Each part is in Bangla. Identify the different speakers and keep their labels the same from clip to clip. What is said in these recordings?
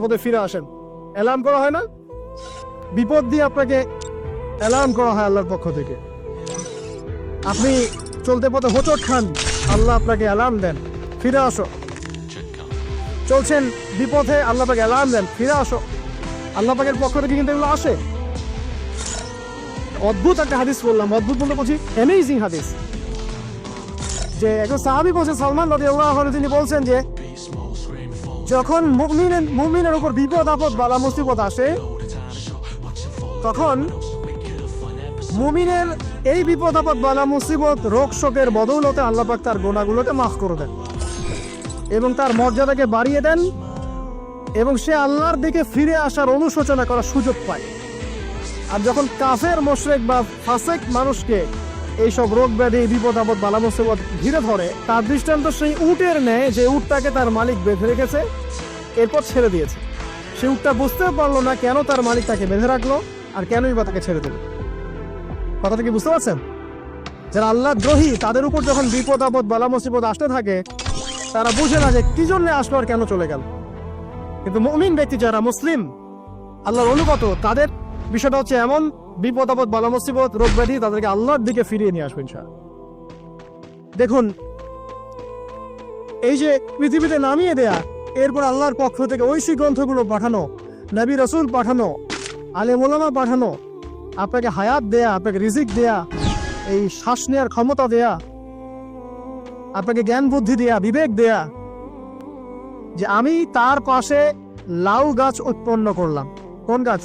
Speaker 1: পথে ফিরে আসেন। অ্যালার্ম করা হয় না? বিপদ দিয়ে আপনাকে অ্যালার্ম করা হয় আল্লাহর পক্ষ থেকে। আপনি চলতে পথে হোঁচট খান, আল্লাহ আপনাকে অ্যালার্ম দেন। ফিরে আসো। চলছেন বিপথে, আল্লাহ পাকে অ্যালার্ম দেন। ফিরে আসো। আল্লাহ পাকের পক্ষ থেকে কিন্তু এগুলো আসে। অদ্ভুত একটা হাদিস বললাম, অদ্ভুত বলতে বলছি অ্যামেজিং হাদিস। যে একজন সাহাবি বলছেন, সালমান নদী তিনি বলছেন যে যখন মুমিনের মুমিনের উপর বিপদ, আপদ, বালা, মুসিবত আসে, তখন মুমিনের এই বিপদ, আপদ, বালা, মুসিবত, রোগ, শোকের বদৌলতে আল্লাহ পাক তার গোনাগুলোকে মাফ করে দেন এবং তার মর্যাদাকে বাড়িয়ে দেন এবং সে আল্লাহর দিকে ফিরে আসার অনুশোচনা করার সুযোগ পায়। আর যখন কাফের, মোশরেক বা ফাসেক মানুষকে এইসব রোগ ব্যাধি, বিপদ আপদ, বালা মুসিবত ঘিরে ধরে। তার দৃষ্টান্ত সেই উটের নেয় যে উটটাকে তার মালিক বেঁধে রেখেছে, এরপর ছেড়ে দিয়েছে। সে উটটা বুঝতেও পারল না কেন তার মালিক তাকে বেঁধে রাখল আর কেনই বা তাকে ছেড়ে দিল। কথাটা কি বুঝতে পারছেন? যারা আল্লাহ দ্রোহী, তাদের উপর যখন বিপদ আপদ, বালা মুসিবত আসতে থাকে, তারা বুঝে না যে কি জন্য আসলো আর কেন চলে গেল। কিন্তু মমিন ব্যক্তি যারা মুসলিম, আল্লাহর অনুগত, তাদের বিষয়টা হচ্ছে এমন, বিপদ আপদ, বালা মুসিবত, রোগ ব্যাধি তাদেরকে আল্লাহর দিকে ফিরিয়ে নিয়ে আসবেন ইনশাআল্লাহ। দেখুন, এই যে পৃথিবীতে নামিয়ে দেয়া, এরপর আল্লাহর পক্ষ থেকে ঐশী গ্রন্থগুলো পাঠানো, নবী রসুল পাঠানো, আলে মোলামা পাঠানো, আপনাকে হায়াত দেয়া, আপনাকে রিজিক দেয়া, এই শ্বাস নেওয়ার ক্ষমতা দেয়া, আপনাকে জ্ঞান বুদ্ধি দেয়া, বিবেক দেয়া, যে আমি তার পাশে লাউ গাছ উৎপন্ন করলাম কোন গাছ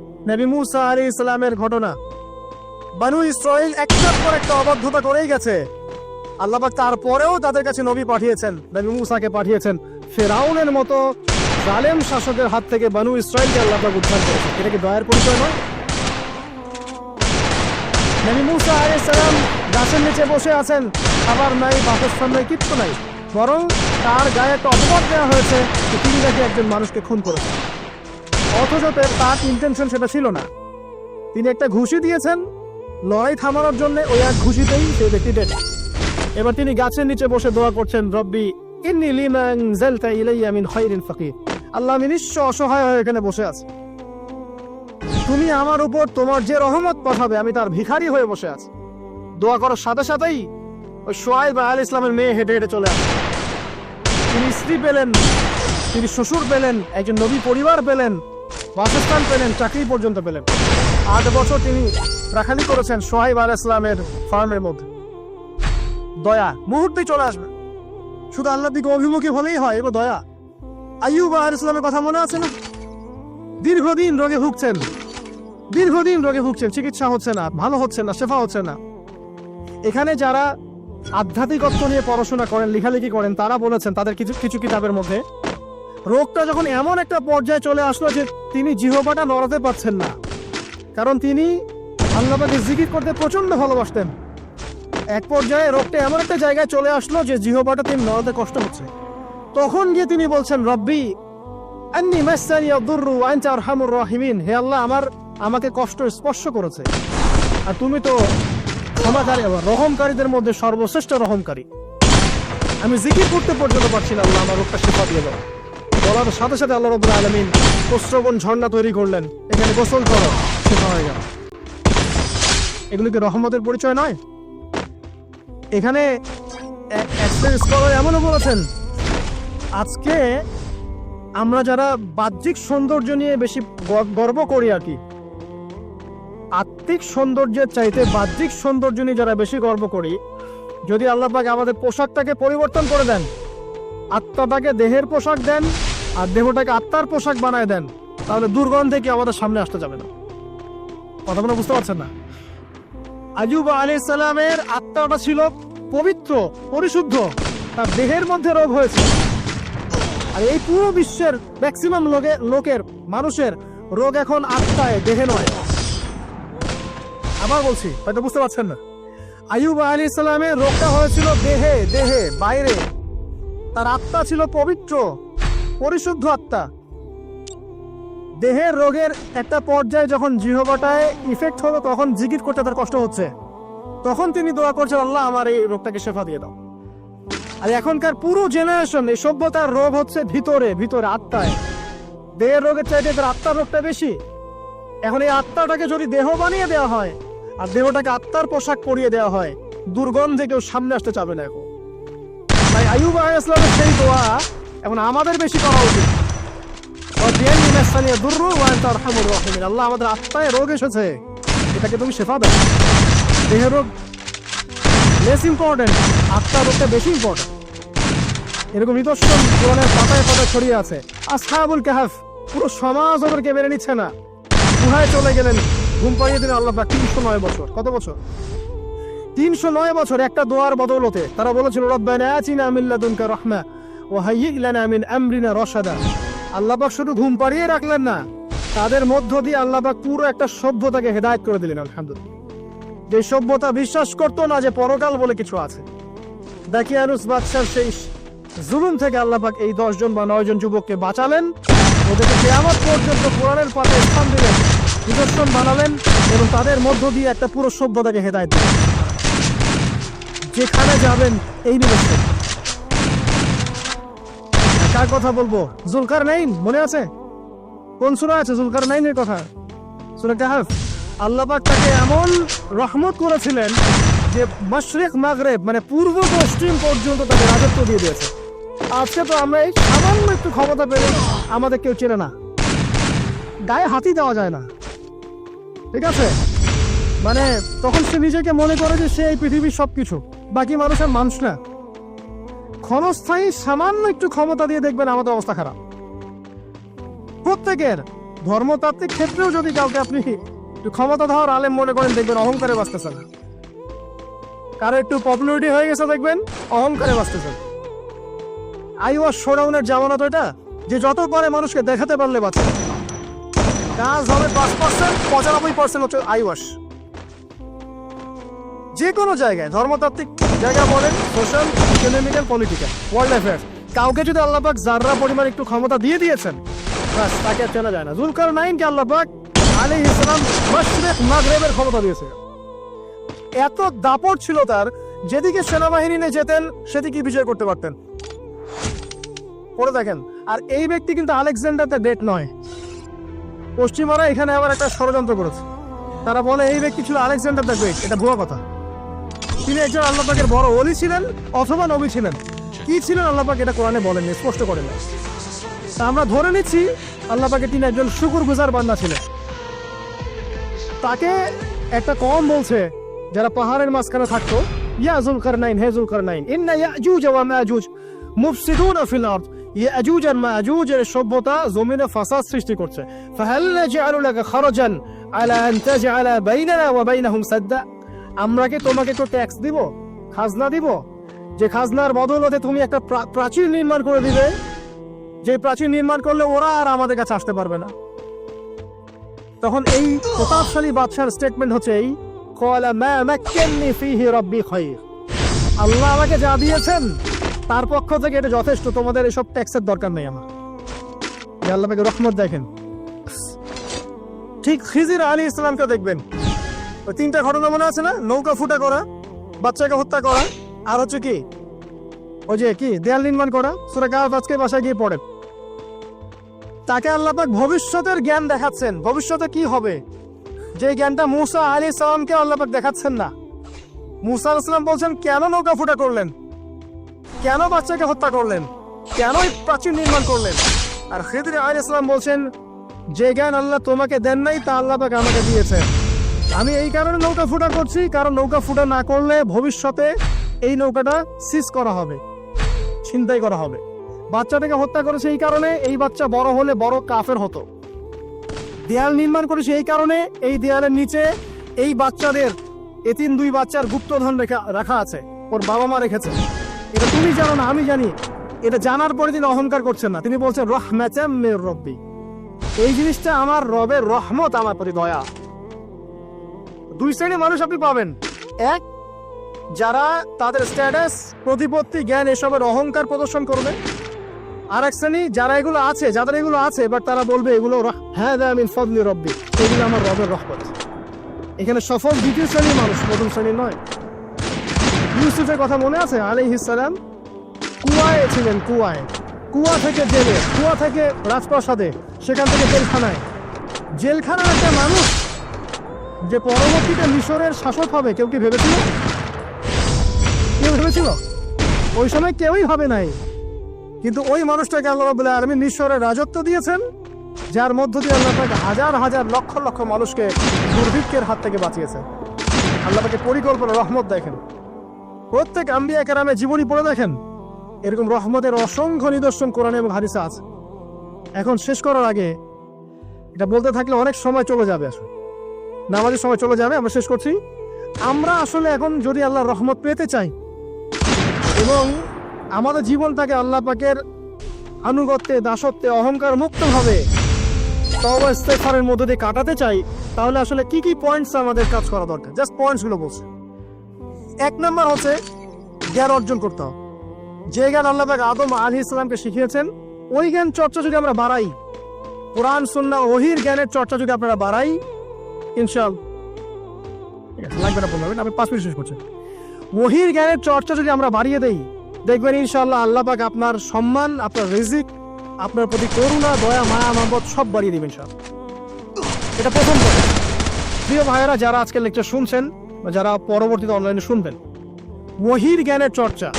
Speaker 1: নবী মুসা আলী ইসলামের ঘটনা। বানু ইসরাইল একটার পর একটা অবাধ্যতা করেই গেছে। আল্লাহবাক তারপরেও তাদের কাছে নবী পাঠিয়েছেন, নবী মুসাকে পাঠিয়েছেন। ফেরাউনের মতো জালেম শাসকের হাত থেকে বানু ইসরায়েলকে আল্লাহবাক উদ্ধার করেছেন। এটা কি দয়ার পরিচয় নয়? নবী মুসা আলাইহিস সালাম গাছের নিচে বসে আছেন, খাবার নাই, বাসস্থান নাই, কিচ্ছু নাই। বরং তার গায়ে একটা অপবাদ দেওয়া হয়েছে তিনি নাকি একজন মানুষকে খুন করেছেন। অথচ তার ইন্টেনশন সেটা ছিল না। তিনি একটা ঘুষি দিয়েছেন, লড়াই থামানোর জন্য ওই এক ঘুষিতেই সেই ব্যক্তি ডেড এবার তিনি গাছের নিচে বসে দোয়া করছেন, রব্বি, ইন্নি লিমা আনজালতা ইলাইয়া মিন খাইরিন ফাকির। আল্লাহ আমি নিঃস্ব অসহায় হয়ে এখানে বসে আছি। তুমি আমার উপর তোমার যে রহমত পাঠাবে, আমি তার ভিখারি হয়ে বসে আছি। দোয়া করার সাথে সাথেই ওই সোয়াইব আল ইসলামের মেয়ে হেঁটে হেঁটে চলে আসে। তিনি স্ত্রী পেলেন, তিনি শ্বশুর পেলেন, একজন নবী পরিবার পেলেন বাসস্থান পেলেন, চাকরি পর্যন্ত পেলেন। আট বছর তিনি রাখালি করেছেন সোহাইব আল ইসলামের ফার্মের মধ্যে। দয়া, মুহূর্তে চলে আসবে। শুধু আল্লাহ দিকে অভিমুখী হলেই হয়, এবার দয়া। আইয়ুব আল ইসলামের কথা মনে আছে না? দীর্ঘদিন রোগে ভুগছেন। দীর্ঘদিন রোগে ভুগছেন, চিকিৎসা হচ্ছে না, ভালো হচ্ছে না, শেফা হচ্ছে না। এখানে যারা আধ্যাত্মিকত্ব নিয়ে পড়াশোনা করেন, লেখালেখি করেন, তারা বলেছেন তাদের কিছু কিছু কিতাবের মধ্যে রোগটা যখন এমন একটা পর্যায়ে চলে আসলো যে তিনি জিহবাটা নড়াতে পারছেন না। কারণ তিনি আল্লাহকে জিকির করতে প্রচণ্ড ভালোবাসতেন। এক পর্যায়ে রোগটা এমন একটা জায়গায় চলে আসলো যে জিহবাটা তিনি নড়াতে কষ্ট হচ্ছে। তখন গিয়ে তিনি বলছেন, রব্বি, আন্নি মাসানি ওয়া আনতা আরহামুর রাহিমিন। হে আল্লাহ, আমার, আমাকে কষ্ট স্পর্শ করেছে। আর তুমি তো ক্ষমাকারী রহমকারীদের মধ্যে সর্বশ্রেষ্ঠ রহমকারী। আমি জিকির করতে পর্যন্ত পারছি না, আল্লাহ আমার রোগটা শেফা দিয়ে দাও। বলার সাথে সাথে আল্লাহ রবুল্লা আলমিন প্রশ্রবণ ঝর্ণা তৈরি করলেন। এখানে গোসল করো শেফা হয়ে গেল। এগুলো কি রহমতের পরিচয় নয়? এখানে এমনও বলেছেন, আজকে আমরা যারা বাহ্যিক সৌন্দর্য নিয়ে বেশি গর্ব করি আর কি, আত্মিক সৌন্দর্যের চাইতে বাহ্যিক সৌন্দর্য নিয়ে যারা বেশি গর্ব করি, যদি আল্লাহ পাক আমাদের পোশাকটাকে পরিবর্তন করে দেন, আত্মাটাকে দেহের পোশাক দেন আর দেহটাকে আত্মার পোশাক বানায় দেন, তাহলে দুর্গন্ধে কি আমাদের সামনে আসতে যাবে না। কথা মনে বুঝতে পারছেন না? আজুব আলী সালামের আত্মাটা ছিল পবিত্র, পরিশুদ্ধ, তার দেহের মধ্যে রোগ হয়েছে। আর এই পুরো বিশ্বের ম্যাক্সিমাম লোকে লোকের, মানুষের রোগ এখন আত্মায়, দেহে নয়। আবার বলছি, হয়তো বুঝতে পারছেন না। আয়ুব আলী ইসলামের রোগটা হয়েছিল দেহে দেহে, বাইরে। তার আত্মা ছিল পবিত্র পরিশুদ্ধ আত্মা। দেহের রোগের একটা পর্যায়ে যখন জিহবাটায় ইফেক্ট হলো তখন জিকির করতে তার কষ্ট হচ্ছে। তখন তিনি দোয়া করছেন, আল্লাহ, আমার এই রোগটাকে শেফা দিয়ে দাও। আর এখনকার পুরো জেনারেশন এই সভ্যতার রোগ হচ্ছে ভিতরে ভিতরে, আত্মায়। দেহের রোগের চাইতে তার আত্মার রোগটা বেশি। এখন এই আত্মাটাকে যদি দেহ বানিয়ে দেওয়া হয়, আর দেহটাকে আত্মার পোশাক পরিয়ে দেওয়া হয়, দুর্গন্ধে কেউ সামনে আসতে চাবে না এখন। তাই আয়ুব আলাইসলামের সেই দোয়া এখন আমাদের বেশি করা উচিত। আল্লাহ আমাদের আত্মায় রোগ এসেছে। এটাকে তুমি রোগটা বেশি এরকম ছড়িয়ে আছে। পুরো সমাজ ওদেরকে মেনে নিচ্ছে না। গুহায় চলে গেলেন। ঘুম পাড়িয়ে দিলেন আল্লাহ তিনশো নয় বছর। কত বছর? তিনশো নয় বছর একটা দোয়ার বদৌলতে। তারা বলেছিল রাহমা। ওয়া হাইয়্যি লানা মিন আমরিনা রশাদা। আল্লাহ শুধু ঘুম পাড়িয়ে রাখলেন না, তাদের মধ্য দিয়ে আল্লাহ পাক পুরো একটা সভ্যতাকে হেদায়েত করে দিলেন, আলহামদুলিল্লাহ। যে সভ্যতা বিশ্বাস করতো না যে পরকাল বলে কিছু আছে। দাকিয়ানুস বাদশার সেই জুলুম থেকে আল্লাপাক এই দশজন বা নয়জন যুবককে বাঁচালেন, ওদেরকে কেয়ামত পর্যন্ত কোরআনের পাতায় স্থান দিলেন, নিদর্শন বানালেন এবং তাদের মধ্য দিয়ে একটা পুরো সভ্যতাকে হেদায়ত দিলেন। যেখানে যাবেন এই নিদর্শন। কার কথা বলব? জুলকার নাইন মনে আছে? কোন সুরা আছে জুলকার নাইনের কথা? সুরা কাহাফ। তাকে এমন রহমত করেছিলেন যে মশরিক, মাগরেব মানে পূর্ব পশ্চিম পর্যন্ত তাকে রাজত্ব দিয়ে দিয়েছে। আজকে তো আমরা এই সামান্য একটু ক্ষমতা পেলে আমাদের কেউ চেনে না। গায়ে হাতি দেওয়া যায় না। ঠিক আছে? মানে তখন সে নিজেকে মনে করে যে সে এই পৃথিবীর সবকিছু। বাকি মানুষের মানুষ না। ক্ষণস্থায়ী সামান্য একটু ক্ষমতা দিয়ে দেখবেন আমাদের অবস্থা খারাপ। প্রত্যেকের ধর্মতাত্ত্বিক ক্ষেত্রেও যদি কাউকে আপনি একটু ক্ষমতা ধর আলেম মনে করেন, দেখবেন অহংকারে বাঁচতেছে না। কারও একটু পপুলারিটি হয়ে গেছে দেখবেন, অহংকারে বাঁচতেছে আই ওয়াশ শোডাউনের জামানা তো এটা, যে যত পারে মানুষকে দেখাতে পারলে বাঁচে। কাজ হবে পাঁচ পার্সেন্ট পঁচানব্বই পার্সেন্ট হচ্ছে আই ওয়াশ যে কোনো জায়গায় ধর্মতাত্ত্বিক জায়গা বলেন social economical political world affairs কাউকে যদি আল্লাপাক যাররা পরিমাণ একটু ক্ষমতা দিয়ে দিয়েছেন, ব্যাস, তাকে আর চেনা যায় না। জুলকার নাইনকে আল্লাপাক আলী ইসলাম মশরেক মাগরেবের ক্ষমতা দিয়েছে। এত দাপট ছিল তার, যেদিকে সেনাবাহিনী নিয়ে যেতেন, সেদিকে বিজয় করতে পারতেন। পড়ে দেখেন, আর এই ব্যক্তি কিন্তু আলেকজান্ডার দ্য ডেট নয়। পশ্চিমারা এখানে আবার একটা ষড়যন্ত্র করেছে। তারা বলে, এই ব্যক্তি ছিল আলেকজান্ডার দ্য গ্রেট, এটা ভুয়া কথা। তিনি একজন আল্লাপাকের বড় অলি ছিলেন অথবা নবী ছিলেন। কি ছিলেন আল্লাপাক এটা কোরআনে বলেননি, স্পষ্ট করেন আমরা ধরে নিচ্ছি আল্লাপাকে তিনি একজন শুকুর গুজার বান্দা ছিলেন। তাকে একটা কম বলছে, যারা পাহাড়ের মাঝখানে থাকতো, ইয়া জুলকার নাইন হে জুলকার নাইন ইন্না ইয়াজুজ ওয়া মাজুজ, মুফসিদুন ফিল আরদ ইয়াজুজ আর মাজুজের সভ্যতা জমিনে ফাসাদ সৃষ্টি করছে। ফাহাল নাজআলু লাকা খারাজান আলা আন তাজআলা বাইনানা ওয়া বাইনাহুম সাদ্দা আমরা কি তোমাকে তো ট্যাক্স দিব? খাজনা দিব? যে খাজনার বদলতে তুমি একটা প্রাচীর নির্মাণ করে দিবে, যে প্রাচীর নির্মাণ করলে ওরা আর আমাদের কাছে আসতে পারবে না। তখন এই প্রতাপশালী বাদশার স্টেটমেন্ট হচ্ছে এই আল্লাহ আমাকে যা দিয়েছেন, তার পক্ষ থেকে এটা যথেষ্ট, তোমাদের এসব ট্যাক্সের দরকার নেই আমার। আল্লাহ, আমাকে রহমত দেখেন। ঠিক খিজির আলী ইসলামকে দেখবেন। ওই তিনটা ঘটনা মনে আছে না? নৌকা ফুটা করা, বাচ্চাকে হত্যা করা, আর হচ্ছে কি? ওই যে কি? দেয়াল নির্মাণ করা, সুরা গাছ আজকে বাসায় গিয়ে পড়ে। তাকে আল্লাপাক ভবিষ্যতের জ্ঞান দেখাচ্ছেন। ভবিষ্যতে কি হবে? যে জ্ঞানটা মুসা আলী সালামকে আল্লাপাক দেখাচ্ছেন না। মুসা আলাইহিস সালাম বলছেন, কেন নৌকা ফুটা করলেন? কেন বাচ্চাকে হত্যা করলেন? কেন এই প্রাচীর নির্মাণ করলেন? আর খিদরি আলী ইসলাম বলছেন, যে জ্ঞান আল্লাহ তোমাকে দেন নাই, তা আল্লাহ পাক আমাকে দিয়েছেন। আমি এই কারণে নৌকা ফুটা করছি, কারণ নৌকা ফুটা না করলে ভবিষ্যতে এই নৌকাটা সিজ করা হবে, ছিনতাই করা হবে। বাচ্চাটাকে হত্যা করেছে এই কারণে, এই বাচ্চা বড় হলে বড় কাফের হতো। দেয়াল নির্মাণ করেছে এই কারণে, এই দেয়ালের নিচে এই বাচ্চাদের এতিম দুই বাচ্চার গুপ্তধন রেখা, রাখা আছে, ওর বাবা মা রেখেছে। এটা তুমি জানো না, আমি জানি। এটা জানার পরে তিনি অহংকার করছেন না। তিনি বলছেন রহমাতাম মির রব্বি। এই জিনিসটা আমার রবের রহমত, আমার প্রতি দয়া। দুই শ্রেণির মানুষ আপনি পাবেন। এক, যারা তাদের স্ট্যাটাস প্রতিপত্তি, জ্ঞান, এসবের অহংকার প্রদর্শন করবে। আর এক শ্রেণি, যারা এগুলো আছে, যাদের এগুলো আছে বাট তারা বলবে এগুলো হ্যাঁ দা মিন ফদলি রব্বি। এগুলো আমার রবের রহমত। এখানে সফল দ্বিতীয় শ্রেণির মানুষ, প্রথম শ্রেণির নয়। ইউসুফের কথা মনে আছে? আলাইহিসসালাম কুয়ায় ছিলেন, কুয়ায়। কুয়া থেকে জেলে, কুয়া থেকে রাজপ্রাসাদে, সেখান থেকে জেলখানায়। জেলখানার একটা মানুষ যে পরবর্তীতে মিশরের শাসক হবে, কেউ কি ভেবেছিল? কেউ ভেবেছিল? ওই সময় কেউই ভাবে নাই। কিন্তু ওই মানুষটাকে আল্লাহ রাবুল্লাহ আলমী মিশরের রাজত্ব দিয়েছেন, যার মধ্য দিয়ে আল্লাহ পাক হাজার হাজার লক্ষ লক্ষ মানুষকে দুর্ভিক্ষের হাত থেকে বাঁচিয়েছেন। আল্লাহ পাকে পরিকল্পনা, রহমত দেখেন। প্রত্যেক আম্বিয়া কেরামে জীবনী পড়ে দেখেন, এরকম রহমতের অসংখ্য নিদর্শন কোরআনে এবং হাদিসে আছে। এখন শেষ করার আগে এটা বলতে থাকলে অনেক সময় চলে যাবে আসলে। নামাজের সময় চলে যাবে, আমরা শেষ করছি। আমরা আসলে এখন যদি আল্লাহর রহমত পেতে চাই, এবং আমাদের জীবনটাকে আল্লাহ পাকের আনুগত্যে, দাসত্বে, অহংকার মুক্ত হবে তবে ইস্তেফারের মধ্যে দিয়ে কাটাতে চাই, তাহলে আসলে কি কি পয়েন্টস আমাদের কাজ করা দরকার? জাস্ট পয়েন্টসগুলো বলছে। এক নম্বর হচ্ছে জ্ঞান অর্জন করতে হবে। যে জ্ঞান আল্লাহ পাক আদম আলী ইসলামকে শিখিয়েছেন, ওই জ্ঞান চর্চা যদি আমরা বাড়াই, কোরআন সুন্না ওহির জ্ঞানের চর্চা যদি আপনারা বাড়াই ইনশাল লাগবে না বলবেন আমি পাঁচ মিনিট শেষ করছি। ওহির জ্ঞানের চর্চা যদি আমরা বাড়িয়ে দেই, দেখবেন ইনশাল্লাহ আল্লাহ পাক আপনার সম্মান, আপনার রিজিক, আপনার প্রতি করুণা, দয়া, মায়া, মহব্বত সব বাড়িয়ে দিবেন সব এটা প্রথম কথা। প্রিয় ভাইয়েরা, যারা আজকে লেকচার শুনছেন বা যারা পরবর্তীতে অনলাইনে শুনবেন ওহির জ্ঞানের চর্চা।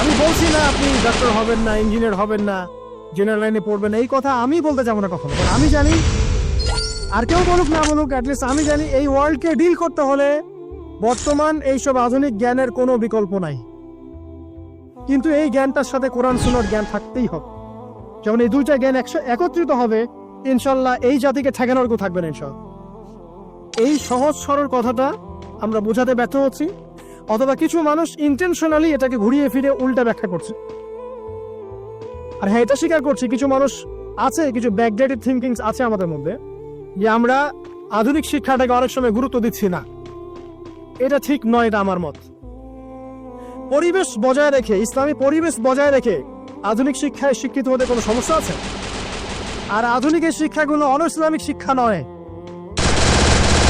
Speaker 1: আমি বলছি না আপনি ডাক্তার হবেন না ইঞ্জিনিয়ার হবেন না জেনারেল লাইনে পড়বেন এই কথা আমি বলতে যাব না কখনো। আমি জানি আর কেউ বলুক না বলুক অ্যাটলিস্ট আমি জানি এই ওয়ার্ল্ডকে ডিল করতে হলে বর্তমান এইসব আধুনিক জ্ঞানের কোনো বিকল্প নাই। কিন্তু এই জ্ঞানটার সাথে কোরআন সুনার জ্ঞান থাকতেই হবে। যখন এই দুইটা জ্ঞান একসাথে একত্রিত হবে ইনশাল্লাহ এই জাতিকে ঠেকানোর কেউ থাকবে না ইনশাল্লাহ এই সহজ সরল কথাটা আমরা বোঝাতে ব্যর্থ হচ্ছি, অথবা কিছু মানুষ ইন্টেনশনালি এটাকে ঘুরিয়ে ফিরে উল্টা ব্যাখ্যা করছে। আর হ্যাঁ এটা স্বীকার করছি, কিছু মানুষ আছে, কিছু ব্যাকডেটেড থিঙ্কিংস আছে আমাদের মধ্যে। যে আমরা আধুনিক শিক্ষাটাকে অনেক সময় গুরুত্ব দিচ্ছি না। এটা ঠিক নয়, এটা আমার মত। পরিবেশ বজায় রেখে, ইসলামী পরিবেশ বজায় রেখে আধুনিক শিক্ষায় শিক্ষিত হতে কোনো সমস্যা আছে? আর আধুনিক এই শিক্ষাগুলো অন ইসলামিক শিক্ষা নয়।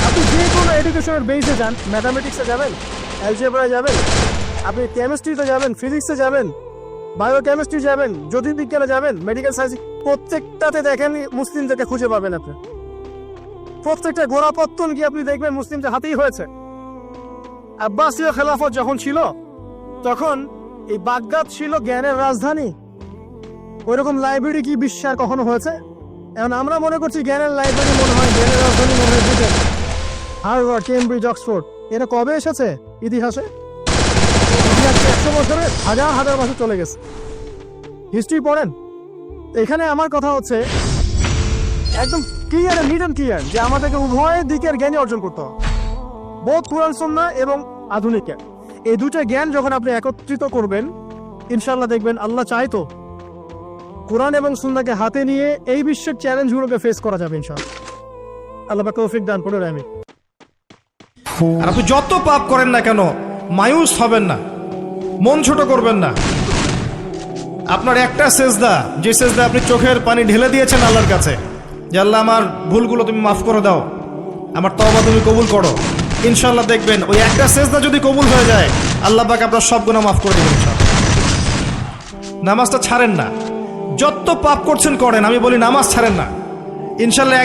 Speaker 1: আপনি যে কোনো এডুকেশনের বেসে যান ম্যাথামেটিক্সে যাবেন অ্যালজেব্রায় যাবেন, আপনি কেমিস্ট্রিতে যাবেন ফিজিক্সে যাবেন বায়োকেমিস্ট্রি যাবেন, জ্যোতির্বিজ্ঞানে যাবেন মেডিকেল সায়েন্স প্রত্যেকটাতে দেখেন মুসলিমদেরকে খুঁজে পাবেন আপনি। প্রত্যেকটা গোড়াপত্তন কি আপনি দেখবেন মুসলিমদের হাতেই হয়েছে। আব্বাসীয় খেলাফত যখন ছিল, তখন এই বাগদাদ ছিল জ্ঞানের রাজধানী। ওইরকম লাইব্রেরি কি বিশ্বের কখনো হয়েছে? এখন আমরা মনে করছি জ্ঞানের লাইব্রেরি মনে হয় জ্ঞানের রাজধানী মনে হয় ব্রিটেন। Harvard, Cambridge, Oxford. এটা কবে এসেছে ইতিহাসে? ইতিহাসে একশো বছরে হাজার হাজার বছর চলে গেছে। হিস্ট্রি পড়েন। এখানে আমার কথা হচ্ছে, একদম ক্লিয়ার অ্যান্ড ক্লিয়ার, যে আমাদেরকে উভয় দিকের জ্ঞানই অর্জন করতে হবে। বোধ কোরআন সন্না এবং আধুনিক এই দুটো জ্ঞান যখন আপনি একত্রিত করবেন ইনশাল্লাহ দেখবেন আল্লাহ চাইতো কোরআন এবং সুন্নাকে হাতে নিয়ে এই বিশ্বের চ্যালেঞ্জগুলোকে ফেস করা যাবে ইনশাল্লাহ আল্লাহ তৌফিক দান করে আমি
Speaker 2: আপনি যত পাপ করেন না কেন, মায়ুস হবেন না, মন ছোট করবেন না। আপনার একটা সেজদা, যে সেজদা আপনি চোখের পানি ঢেলে দিয়েছেন আল্লাহর কাছে যে আল্লাহ আমার ভুলগুলো তুমি মাফ করে দাও। আমার তবা তুমি কবুল করো। ইনশাল্লাহ দেখবেন ওই একটা সেজদা যদি কবুল হয়ে যায়, আল্লাহ পাক আপনার সব গুণা মাফ করে দেবেন নামাজটা ছাড়েন না। যত পাপ করছেন করেন, আমি বলি নামাজ ছাড়েন না। ইনশাল্লাহ